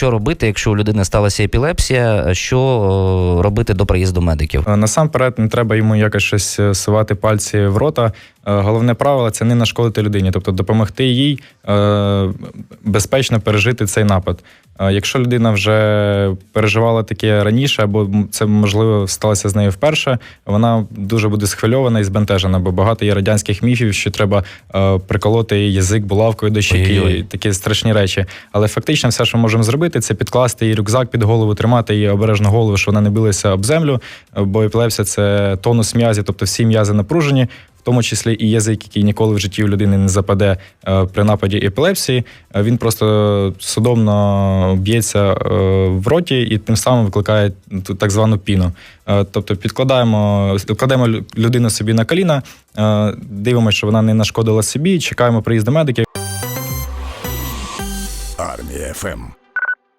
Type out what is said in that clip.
Що робити, якщо у людини сталася епілепсія? Що е, робити до приїзду медиків? Е, Насамперед не треба йому якось щось е, сувати пальці в рота. Е, Головне правило це не нашкодити людині, тобто допомогти їй е, безпечно пережити цей напад. Е, Якщо людина вже переживала таке раніше, або це можливо сталося з нею вперше, вона дуже буде схвильована і збентежена, бо багато є радянських міфів, що треба приколоти язик булавкою до щеки, Ой-ой-ой. такі страшні речі. Але фактично все, що ми можемо зробити, це підкласти їй рюкзак під голову, тримати її обережно голову, щоб вона не билася об землю. Бо епілепсія це тонус м'язів, тобто всі м'язи напружені, в тому числі і язик, який ніколи в житті у людини не западе е, при нападі епілепсії. Е, Він просто судомно б'ється е, в роті і тим самим викликає так звану піну. Тобто підкладаємо, кладемо людину собі на коліна, дивимося, що вона не нашкодила собі, чекаємо приїзду медиків. Армія ФМ.